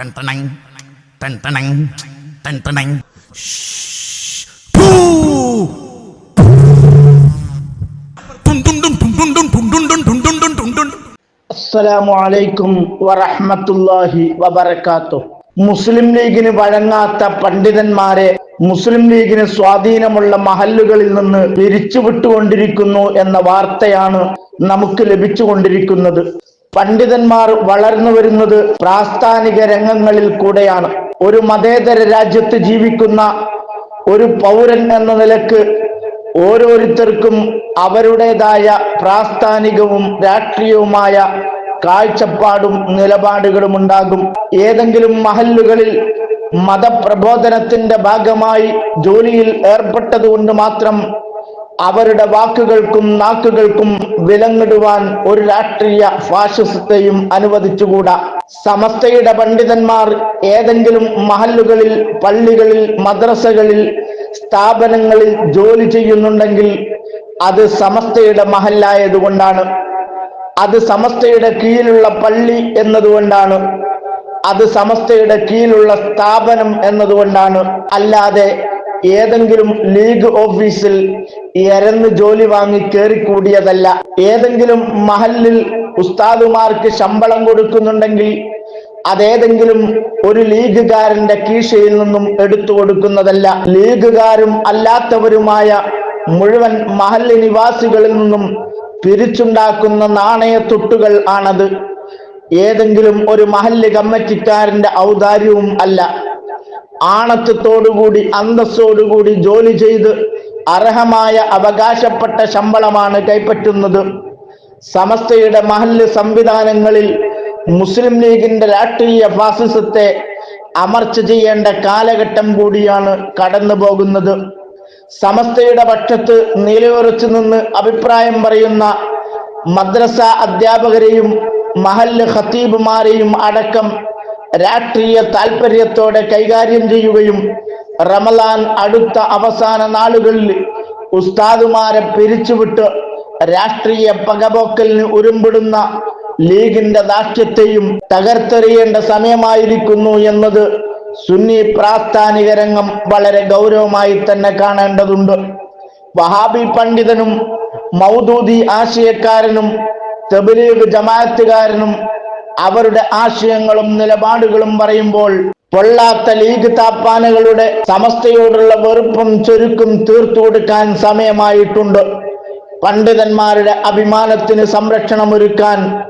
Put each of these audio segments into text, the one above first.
Tanang. Tan tanang. അസ്സലാമു അലൈക്കും വറഹ്മത്തുള്ളാഹി വബറകാത്തു മുസ്ലിം ലീഗിന് വഴങ്ങാത്ത പണ്ഡിതന്മാരെ മുസ്ലിം ലീഗിന് സ്വാധീനമുള്ള മഹല്ലുകളിൽ നിന്ന് പിരിച്ചുവിട്ടുകൊണ്ടിരിക്കുന്നു എന്ന വാർത്തയാണ് നമുക്ക് ലഭിച്ചുകൊണ്ടിരിക്കുന്നത് പണ്ഡിതന്മാർ വളർന്നു വരുന്നത് പ്രാസ്ഥാനിക രംഗങ്ങളിൽ കൂടെയാണ്. ഒരു മതേതര രാജ്യത്ത് ജീവിക്കുന്ന ഒരു പൗരൻ എന്ന നിലയ്ക്ക് ഓരോരുത്തർക്കും അവരുടേതായ പ്രാസ്ഥാനികവും രാഷ്ട്രീയവുമായ കാഴ്ചപ്പാടും നിലപാടുകളും ഉണ്ടാകും. ഏതെങ്കിലും മഹല്ലുകളിൽ മതപ്രബോധനത്തിന്റെ ഭാഗമായി ജോലിയിൽ ഏർപ്പെട്ടതുകൊണ്ട് മാത്രം അവരുടെ വാക്കുകൾക്കും നാക്കുകൾക്കും വിലങ്ങിടുവാൻ ഒരു രാഷ്ട്രീയ ഫാഷിസത്തെയും അനുവദിച്ചുകൂടാ. സമസ്തയുടെ പണ്ഡിതന്മാർ ഏതെങ്കിലും മഹല്ലുകളിൽ പള്ളികളിൽ മദ്രസകളിൽ സ്ഥാപനങ്ങളിൽ ജോലി ചെയ്യുന്നുണ്ടെങ്കിൽ അത് സമസ്തയുടെ മഹല്ലായതുകൊണ്ടാണ്. അത് സമസ്തയുടെ കീഴിലുള്ള പള്ളി എന്നതുകൊണ്ടാണ്. അത് സമസ്തയുടെ കീഴിലുള്ള സ്ഥാപനം എന്നതുകൊണ്ടാണ്. അല്ലാതെ ഏതെങ്കിലും ലീഗ് ഓഫീസിൽ എരന്ന് ജോലി വാങ്ങി കയറിക്കൂടിയതല്ല ഏതെങ്കിലും മഹലിൽ ഉസ്താദുമാർക്ക് ശമ്പളം കൊടുക്കുന്നുണ്ടെങ്കിൽ അതേതെങ്കിലും ഒരു ലീഗുകാരന്റെ കീശയിൽ നിന്നും എടുത്തു കൊടുക്കുന്നതല്ല. ലീഗുകാരും അല്ലാത്തവരുമായ മുഴുവൻ മഹല്ല് നിവാസികളിൽ നിന്നും പിരിച്ചുണ്ടാക്കുന്ന നാണയത്തുട്ടുകൾ ആണത്. ഏതെങ്കിലും ഒരു മഹല്ല് കമ്മിറ്റിക്കാരന്റെ ഔദാര്യവും അല്ല. ആണത്വത്തോടുകൂടി അന്തസ്സോടുകൂടി ജോലി ചെയ്ത് അർഹമായ അവകാശപ്പെട്ട ശമ്പളമാണ് കൈപ്പറ്റുന്നത്. സമസ്തയുടെ മഹല്ല് സംവിധാനങ്ങളിൽ മുസ്ലിം ലീഗിന്റെ രാഷ്ട്രീയ ഫാസിസത്തെ അമർച്ച ചെയ്യേണ്ട കാലഘട്ടം കൂടിയാണ് കടന്നു പോകുന്നത്. സമസ്തയുടെ പക്ഷത്ത് നിലയുറച്ചു നിന്ന് അഭിപ്രായം പറയുന്ന മദ്രസ അധ്യാപകരെയും മഹല്ല് ഖത്തീബുമാരെയും അടക്കം രാഷ്ട്രീയ താല്പര്യത്തോടെ കൈകാര്യം ചെയ്യുകയും റമലാൻ അടുത്ത അവസാന നാളുകളിൽ ഉസ്താദുമാരെ പിരിച്ചുവിട്ട് രാഷ്ട്രീയ പകപോക്കലിന് ഉരുമ്പിടുന്ന ലീഗിന്റെ ദാഷ്ട്യത്തെയും തകർത്തെറിയേണ്ട സമയമായിരിക്കുന്നു എന്നത് സുന്നി പ്രാസ്ഥാനിക രംഗം വളരെ ഗൗരവമായി തന്നെ കാണേണ്ടതുണ്ട്. വഹാബി പണ്ഡിതനും മൗദൂദി ആശയക്കാരനും തെബലീഗ് ജമാഅത്തുകാരനും അവരുടെ ആശയങ്ങളും നിലപാടുകളും പറയുമ്പോൾ പൊള്ളാത്ത ലീഗ് താപ്പാനകളുടെ സമസ്തയോടുള്ള വെറുപ്പും ചുരുക്കും തീർത്തു കൊടുക്കാൻ സമയമായിട്ടുണ്ട്. പണ്ഡിതന്മാരുടെ അഭിമാനത്തിന് സംരക്ഷണമൊരുക്കാൻ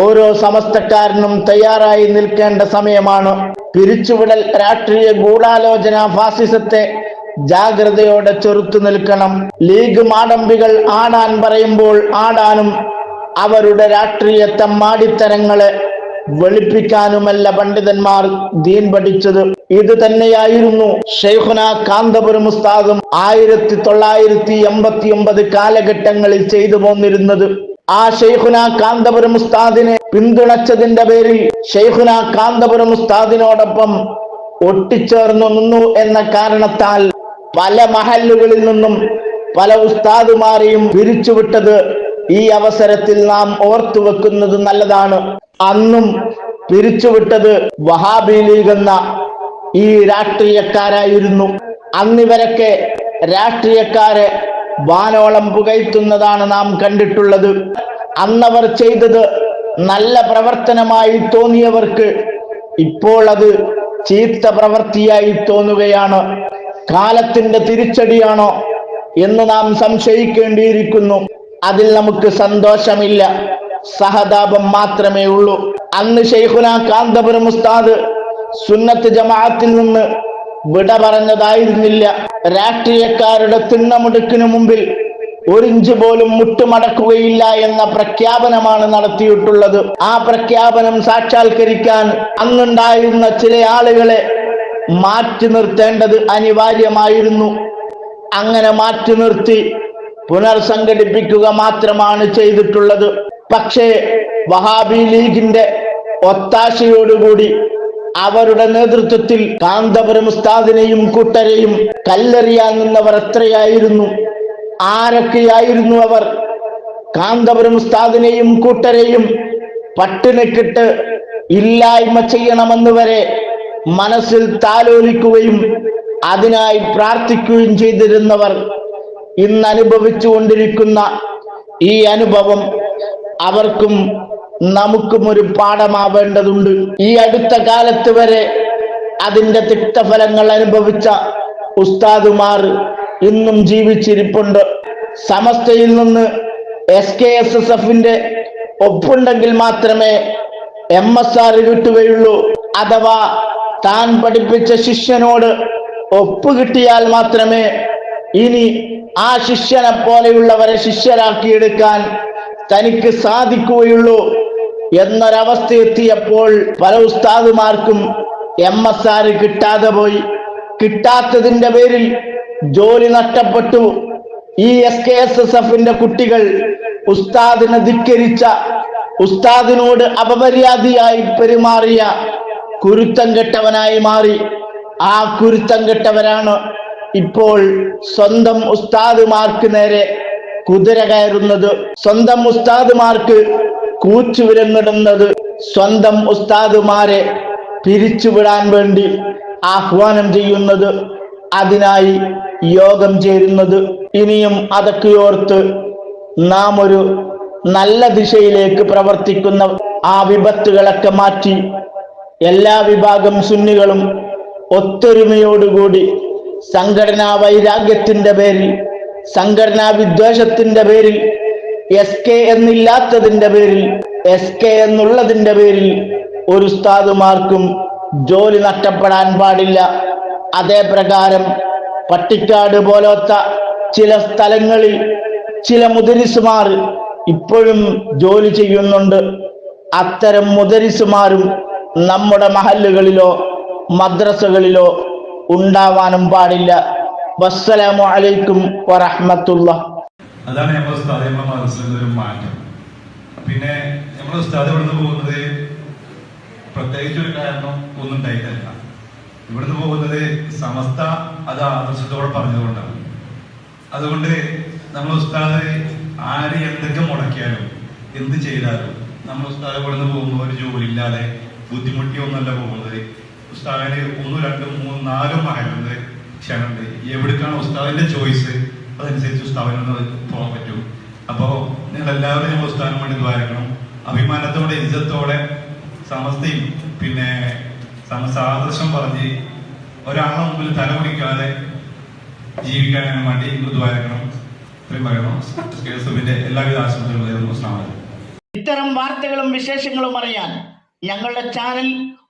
ഓരോ സമസ്തക്കാരനും തയ്യാറായി നിൽക്കേണ്ട സമയമാണ്. പിരിച്ചുവിടൽ രാഷ്ട്രീയ ഗൂഢാലോചന ഫാസിസത്തെ ജാഗ്രതയോടെ ചെറുത്തു നിൽക്കണം. ലീഗ് മാടമ്പികൾ ആടാൻ പറയുമ്പോൾ ആടാനും അവരുടെ രാഷ്ട്രീയത്തെ മാടിത്തരങ്ങളെ വെളുപ്പിക്കാനുമല്ല പണ്ഡിതന്മാർ ദീൻ പഠിച്ചത്. ഇത് തന്നെയായിരുന്നു ഷെയ്ഖുന കാന്തപുരം ഉസ്താദും ആയിരത്തി തൊള്ളായിരത്തി എൺപത്തി ഒമ്പത് കാലഘട്ടങ്ങളിൽ ചെയ്തു പോന്നിരുന്നത്. ആ ഷെയ്ഖുന കാന്തപുരം ഉസ്താദിനെ പിന്തുണച്ചതിന്റെ പേരിൽ ഷെയ്ഖുന കാന്തപുരം ഉസ്താദിനോടൊപ്പം ഒട്ടിച്ചേർന്നു നിന്നു എന്ന കാരണത്താൽ പല മഹല്ലുകളിൽ നിന്നും പല ഉസ്താദുമാരെയും പിരിച്ചുവിട്ടത് ഈ അവസരത്തിൽ നാം ഓർത്തു വെക്കുന്നത് നല്ലതാണ്. അന്നും പിരിച്ചുവിട്ടത് വഹാബി ലീഗ് എന്ന ഈ രാഷ്ട്രീയക്കാരായിരുന്നു. അന്നിവരൊക്കെ രാഷ്ട്രീയക്കാരെ വാനോളം പുകയ്ത്തുന്നതാണ് നാം കണ്ടിട്ടുള്ളത്. അന്നവർ ചെയ്തത് നല്ല പ്രവർത്തനമായി തോന്നിയവർക്ക് ഇപ്പോൾ അത് ചീത്ത പ്രവൃത്തിയായി തോന്നുകയാണ്. കാലത്തിന്റെ തിരിച്ചടിയാണോ എന്ന് നാം സംശയിക്കേണ്ടിയിരിക്കുന്നു. അതിൽ നമുക്ക് സന്തോഷമില്ല. സഹതാപം മാത്രമേ ഉള്ളൂ. അന്ന് ഷെയ്ഖുന കാന്തപുരം ഉസ്താദ് സുന്നത്ത് ജമാഅത്തിൽ നിന്ന് വിട പറഞ്ഞതായിരുന്നില്ല. രാഷ്ട്രീയക്കാരുടെ തിണ്ണമുടുക്കിനു മുമ്പിൽ ഒരിഞ്ച് പോലും മുട്ടുമടക്കുകയില്ല എന്ന പ്രഖ്യാപനമാണ് നടത്തിയിട്ടുള്ളത്. ആ പ്രഖ്യാപനം സാക്ഷാത്കരിക്കാൻ അന്നുണ്ടായിരുന്ന ചില ആളുകളെ മാറ്റി നിർത്തേണ്ടത് അനിവാര്യമായിരുന്നു. അങ്ങനെ മാറ്റി നിർത്തി പുനർസംഘടിപ്പിക്കുക മാത്രമാണ് ചെയ്തിട്ടുള്ളത്. പക്ഷേ വഹാബി ലീഗിന്റെ ഒത്താശയോടുകൂടി അവരുടെ നേതൃത്വത്തിൽ കാന്തപുരം ഉസ്താദിനെയും കൂട്ടരെയും കല്ലെറിയാൻ നിന്നവർ എത്രയായിരുന്നു? ആരൊക്കെയായിരുന്നു അവർ? കാന്തപുരം ഉസ്താദിനെയും കൂട്ടരെയും പട്ടിണിക്കിട്ട് ഇല്ലായ്മ ചെയ്യണമെന്ന് വരെ മനസ്സിൽ താലോലിക്കുകയും അതിനായി പ്രാർത്ഥിക്കുകയും ചെയ്തിരുന്നവർ ഇന്ന് അനുഭവിച്ചു കൊണ്ടിരിക്കുന്ന ഈ അനുഭവം അവർക്കും നമുക്കും ഒരു പാഠമാവേണ്ടതുണ്ട്. ഈ അടുത്ത കാലത്ത് വരെ അതിന്റെ തിക്തഫലങ്ങൾ അനുഭവിച്ച ഉസ്താദുമാർ ഇന്നും ജീവിച്ചിരിപ്പുണ്ട്. സമസ്തയിൽ നിന്ന് എസ് കെ എസ് എസ് എഫിന്റെ ഒപ്പുണ്ടെങ്കിൽ മാത്രമേ എം എസ് ആർ കിട്ടുകയുള്ളൂ. അഥവാ താൻ പഠിപ്പിച്ച ശിഷ്യനോട് ഒപ്പ് കിട്ടിയാൽ മാത്രമേ ഇനി ആ ശിഷ്യനെ പോലെയുള്ളവരെ ശിഷ്യരാക്കിയെടുക്കാൻ തനിക്ക് സാധിക്കുകയുള്ളൂ എന്നൊരവസ്ഥ എത്തിയപ്പോൾ പല ഉസ്താദുമാർക്കും എം എസ് ആർ കിട്ടാതെ പോയി. കിട്ടാത്തതിന്റെ പേരിൽ ജോലി നഷ്ടപ്പെട്ടു. ഈ എസ് കെ എസ് എസ് എഫിന്റെ കുട്ടികൾ ഉസ്താദിനെ ധിക്കരിച്ച ഉസ്താദിനോട് അപമര്യാദയായി പെരുമാറിയ കുരുത്തം കെട്ടവനായി മാറി. ആ കുരുത്തം കെട്ടവരാണ് ഇപ്പോൾ സ്വന്തം ഉസ്താദുമാർക്ക് നേരെ കുതിര കയറുന്നത് സ്വന്തം ഉസ്താദുമാർക്ക് കൂച്ചുവിലങ്ങിടുന്നത് സ്വന്തം ഉസ്താദുമാരെ പിരിച്ചുവിടാൻ വേണ്ടി ആഹ്വാനം ചെയ്യുന്നത് അതിനായി യോഗം ചേരുന്നത്. ഇനിയും അതൊക്കെ ഓർത്ത് നാം ഒരു നല്ല ദിശയിലേക്ക് പ്രവർത്തിക്കുന്ന ആ വിപത്തുകളൊക്കെ മാറ്റി എല്ലാ വിഭാഗം സുന്നികളും ഒത്തൊരുമയോടുകൂടി സംഘടനാ വൈരാഗ്യത്തിന്റെ പേരിൽ സംഘടനാ വിദ്വേഷത്തിന്റെ പേരിൽ എസ് കെ എന്നില്ലാത്തതിന്റെ പേരിൽ എസ് കെ എന്നുള്ളതിന്റെ പേരിൽ ഒരു ഉസ്താദുമാർക്കും ജോലി നഷ്ടപ്പെടാൻ പാടില്ല. അതേ പ്രകാരം പട്ടിക്കാട് പോലത്തെ ചില സ്ഥലങ്ങളിൽ ചില മുദരിസുമാർ ഇപ്പോഴും ജോലി ചെയ്യുന്നുണ്ട്. അത്തരം മുദരിസുമാരും നമ്മുടെ മഹല്ലുകളിലോ മദ്രസകളിലോ ഉണ്ടാവാനും പാടില്ല. വസ്സലാമു അലൈക്കും വറഹമത്തുള്ള. അതാണ് നമ്മുടെ ഉസ്താദ് നമ്മുടെ മദ്രസയിലെ ഒരു മാറ്റം. പിന്നെ നമ്മുടെ ഉസ്താദ് ഇവിടുന്ന് പോകുന്നത് പ്രത്യേകിച്ച് ഒരു കാരണം ഒന്നും ഉണ്ടായിട്ടല്ല. ഇവിടുന്ന് പോകുന്നത് സമസ്ത അത് ആദർശത്തോടെ പറഞ്ഞതുകൊണ്ടാണ്. അതുകൊണ്ട് നമ്മൾ ഉസ്താദ് ആര് എന്തൊക്കെ മുടക്കിയാലും എന്ത് ചെയ്താലും നമ്മൾ ഉസ്താദ് ഇവിടുന്ന് പോകുമ്പോൾ ഒരു ജോലി ഇല്ലാതെ ബുദ്ധിമുട്ടിയൊന്നുമല്ല പോകുന്നത്. ഉസ്താദിന് ഒന്നും രണ്ടും മൂന്നും നാലും മകളുണ്ട് ക്ഷണുണ്ട് എവിടേക്കാണ് ഉസ്താദിന്റെ ചോയ്സ്? അതനുസരിച്ച് ഉസ്താദിനൊന്ന് പോകാൻ പറ്റും. അപ്പോ നിങ്ങൾ എല്ലാവരും ഉസ്താദിന് വേണ്ടി ദ്വാരക്കണം അഭിമാനത്തോടെ ഇജ്ജത്തോടെ സമസ്തയും പിന്നെ സാദൃശ്യം പറഞ്ഞ് ഒരാളെ മുമ്പിൽ തലമുടിക്കാതെ ജീവിക്കാൻ വേണ്ടി ദ്വാരക്കണം ഇത്രയും പറയണം? കേസുവിന്റെ എല്ലാവിധ ആശംസകളും ഇത്തരം വാർത്തകളും വിശേഷങ്ങളും അറിയാൻ ഞങ്ങളുടെ ചാനൽ